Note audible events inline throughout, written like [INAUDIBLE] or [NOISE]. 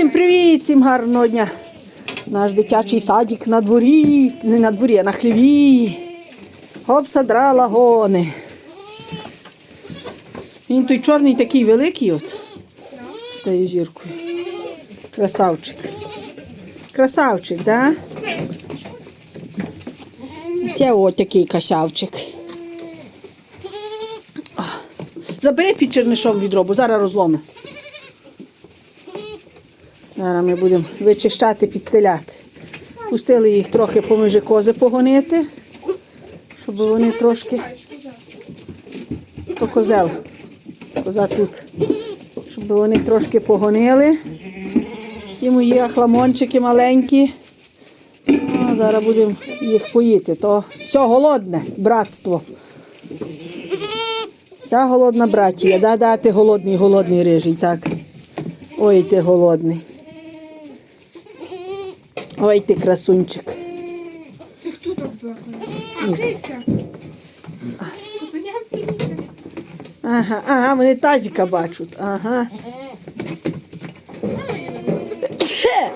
Всім привіт, всім гарного дня. Наш дитячий садик на дворі, не на дворі, а на хліві. Обсадра лагони. Він той чорний такий великий от. З тією зіркою. Красавчик. Красавчик, да? Це от такий косявчик. А, Забери під чернишом відро, бо зараз розломе. Зараз ми будемо вичищати, підстеляти. Пустили їх трохи поміж кози погонити, щоб вони трошки. То козел. Коза тут. Щоб вони трошки погонили. Ті мої ахламончики маленькі. А, зараз будемо їх поїти. То все голодне, братство. Вся голодна братія. Да-да, ти голодний, голодний рижий, так. Ой, ти голодний. Ой, ти красунчик. Це хто так Киця. Ага, ага, вони тазіка бачать. Ага.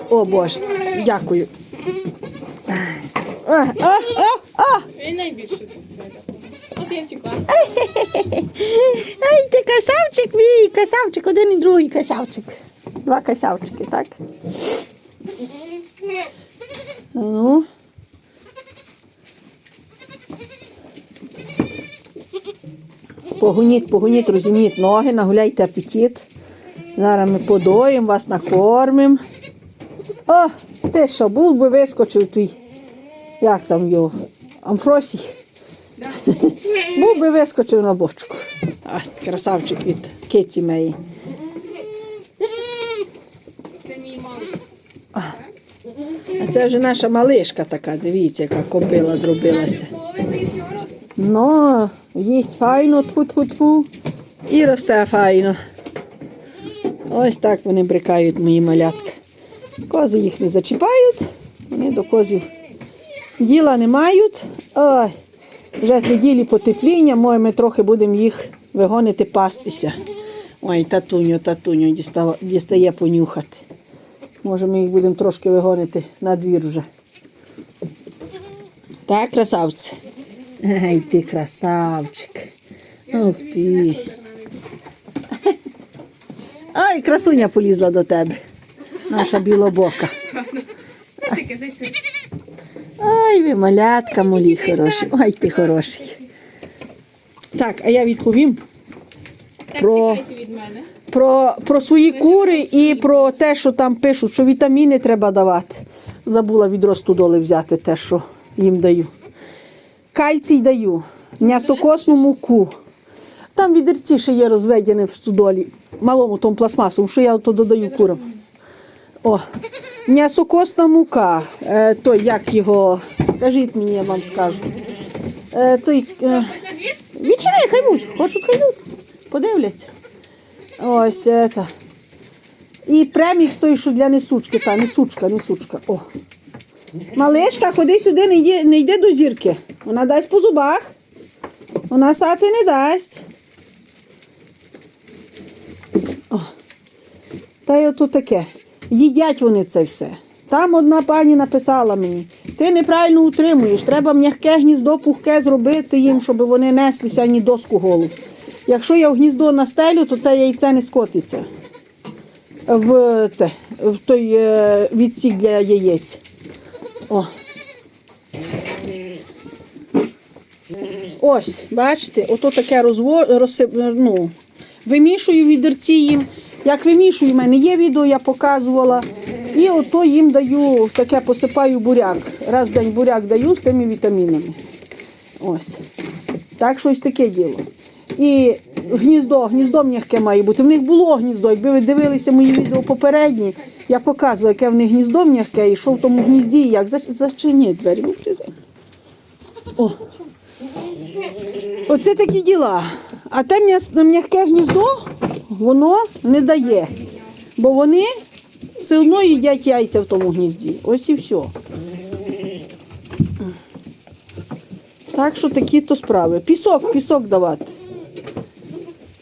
О Боже, дякую. А, а, а, а. Він найбільше тут. От я втекла. Ай, ти касавчик мій, касавчик, один і другий касавчик. Два касавчики, так? Ну. Погоніть, погоніть, розімніть ноги, нагуляйте апетит. Зараз ми подоїмо, вас накормимо. О, ти що, був би вискочив твій. Як там його? Амфросій. [LAUGHS] Був би вискочив на бочку. А, красавчик від киці моєї. Це мій малий. А це вже наша малишка така, дивіться, яка кобила зробилася. Ну, їсть файно, тьфу-тьфу-тьфу, і росте файно. Ось так вони брикають мої малятка. Кози їх не зачіпають, вони до козів діла не мають. Ой, вже з неділі потепління, може, ми трохи будемо їх вигонити пастися. Ой, татуню, татуню дістає понюхати. Може, ми їх будемо трошки вигонити на двір вже. Так, красавці. Ай, ти красавчик. Ух ти. Ай, красуня полізла до тебе. Наша білобока. Ай, ви малятка малі хороші. Ай, ти хороший. Так, а я відповім Про-. Про, про свої кури і про те, що там пишуть, що вітаміни треба давати. Забула відро студоли взяти те, що їм даю. Кальцій даю, м'ясокосну муку. Там відерці ще є розведені в студолі, малому тому пластмасовому, що я то додаю курам. О, м'ясокосна мука. Е, той, як його, скажіть мені, я вам скажу. Е, той, е? Відчиняй, хай будь, хочуть, хай йдуть. Подивляться. Ось це. І премікс той, що для несучки, та несучка, несучка. О. Малишка, ходи сюди, не йди, не йди до зірки. Вона дасть по зубах. Вона сати не дасть. О. Та й ото таке. Їдять вони це все. Там одна пані написала мені: ти неправильно утримуєш, треба м'яке гніздо пухке зробити їм, щоб вони неслися ані доску голу. Якщо я в гніздо настелю, то те яйце не скотиться в, те, в той е, відсік для яєць. О. Ось, бачите, ото таке розво... розсип... ну, вимішую відерці їм. Як вимішую, в мене є відео, я показувала. І ото їм даю, таке посипаю буряк. Раз в день буряк даю з тими вітамінами. Ось. Так щось таке діло. І гніздо, гніздо м'яке має бути. В них було гніздо. Якби ви дивилися мої відео попередні, я показувала, яке в них гніздо м'яке, і що в тому гнізді, і як Зач- зачиніть двері. Ну. О. Оце такі діла. А те м'яке гніздо воно не дає. Бо вони все одно їдять яйця в тому гнізді. Ось і все. Так що такі то справи. Пісок, пісок давати.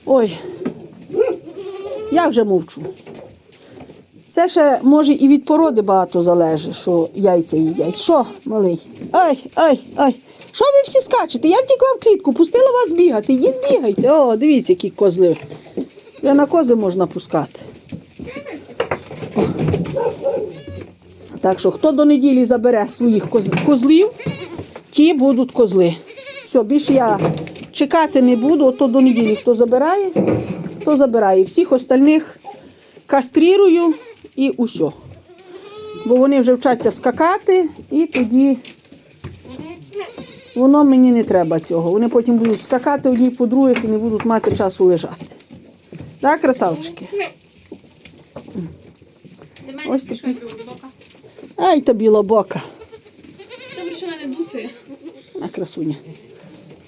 Ой. Я вже мовчу. Це ще може і від породи багато залежить, що яйця їдять. Що, малий? Ай, ай, ай. Що ви всі скачете? Я втікла в клітку, пустила вас бігати. Йдіть бігайте. О, дивіться, які козли. Вже на кози можна пускати. Так що, хто до неділі забере своїх коз- козлів, ті будуть козли. Все, більше я чекати не буду, ото до неділі хто забирає, то забирає. Всіх остальних кастрирую і усе. Бо вони вже вчаться скакати, і тоді воно мені не треба цього. Вони потім будуть скакати одні по других і не будуть мати часу лежати. Так, красавчики? До мене Ось такі. Ай, та білобока. Добре, що не дуцеє. На красуня.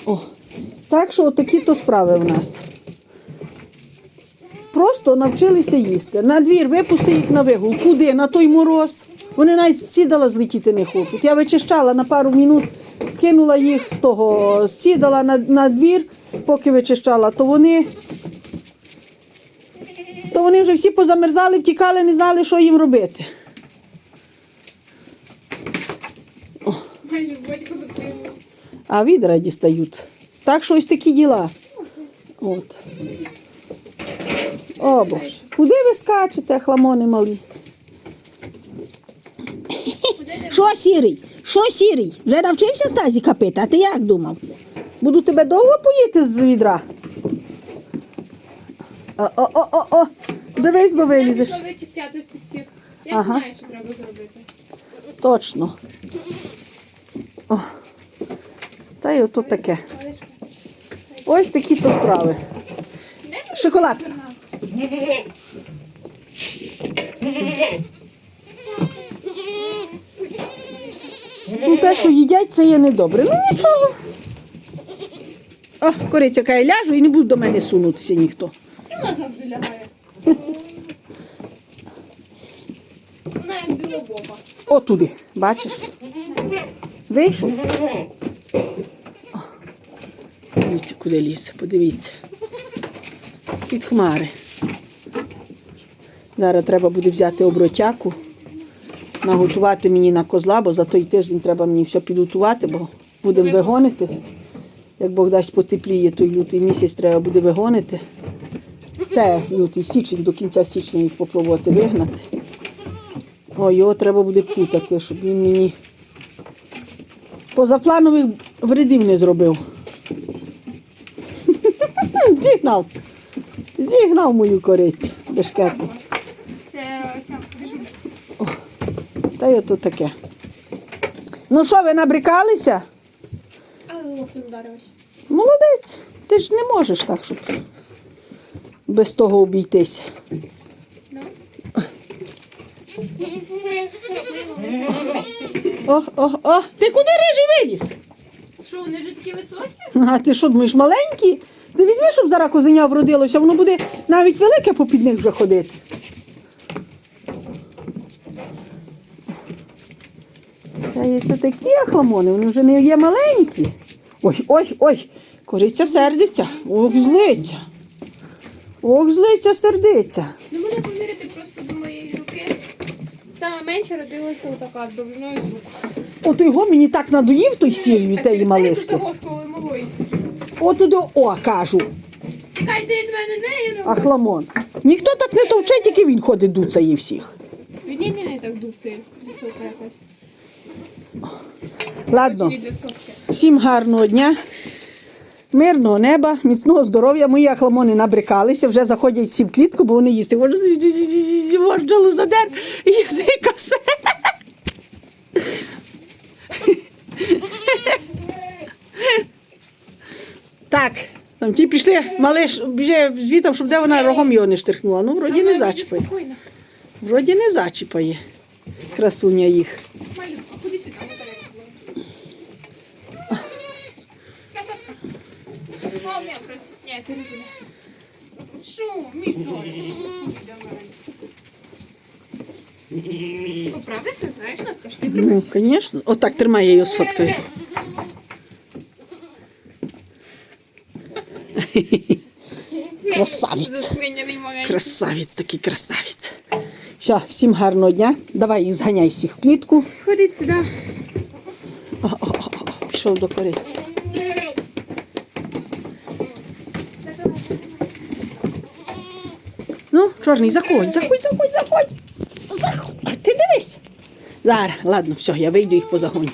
О. Так що такі то справи в нас. Просто навчилися їсти. На двір випусти їх на вигул. Куди? На той мороз. Вони навіть сідала злетіти не хочуть. Я вичищала на пару минут, скинула їх з того, сідала на, на двір, поки вичищала, то вони. То вони вже всі позамерзали, втікали, не знали, що їм робити. Затримала. а відра дістають. Так що ось такі діла. От. О, Боже. Куди ви скачете, хламони малі? Що сірий? Що сірий? Вже навчився стазі капити, а ти як думав? Буду тебе довго поїти з відра? О-о-о-о-о! Дивись, бо вилізеш. Пішла вичищати з-під всіх. Я Ага. знаю, що треба зробити. Точно. О. Та й ото таке. Ось такі то справи. Шоколад. Ну, те, що їдять, це є недобре. Ну нічого. О, кориця каже, ляжу і не буде до мене сунутися ніхто. Вона завжди лягає. Вона як білобока. О, туди, бачиш? Вийшов. Дивіться, куди ліс, подивіться. Під хмари. Зараз треба буде взяти обротяку, наготувати мені на козла, бо за той тиждень треба мені все підготувати, бо будемо вигонити. Як Бог дасть потепліє, той лютий місяць треба буде вигонити. Те, лютий січень, до кінця січня їх попробувати вигнати. О, його треба буде путати, щоб він мені позапланових вредів не зробив. Зігнав. Зігнав мою корицю бешкетну. Це ця біжу. Та й ото таке. Ну що, ви набрикалися? Але локтем вдарилась. Молодець. Ти ж не можеш так, щоб без того обійтися. Ну. О, о, о, ти куди рижий виліз? Що, вони вже такі високі? А ти що думаєш, маленький? Ти візьми, щоб зараз козеня вродилося, воно буде навіть велике попід них вже ходити. Та є це такі ахламони, вони вже не є маленькі. Ой, ой, ой, кориця сердиться, ох, злиться. Ох, злиться, сердиться. Не можна поміряти просто до моєї руки. Саме менше родилася отака з довжиною звук. От його мені так надоїв той сіль від тієї малишки. Того, з коли малої сидить. От туди, о, кажу, Тікайте від мене, не я не ахламон. Ніхто так не товче, тільки він ходить дуцає всіх. Від неї не так дуцеє. Ладно. Всім гарного дня, мирного неба, міцного здоров'я. Мої ахламони набрикалися, вже заходять всі в клітку, бо вони їсти. Можджалу задер, язика все. Так, там ті пішли, малиш, біже звітом, щоб де вона рогом його не штирхнула. Ну, вроді не зачіпає. Вроді не зачіпає. Красуня їх. Малютка, ходи сюди, не Красотка. О, м'яу, крас... Ні, це не туди. Що, мій сон? Поправився, знаєш, Натка, що ти Ну, звісно. Отак тримай я її сфоткаю. [LAUGHS] Красавець. Красавець такий красавець. Все, всім гарного дня. Давай їх зганяй всіх в клітку. Ходіть сюди. Пішов до кориці. Ну, чорний, заходь, заходь, заходь, заходь. Заходь. Ти дивись. Зараз, ладно, все, я вийду їх по загоню.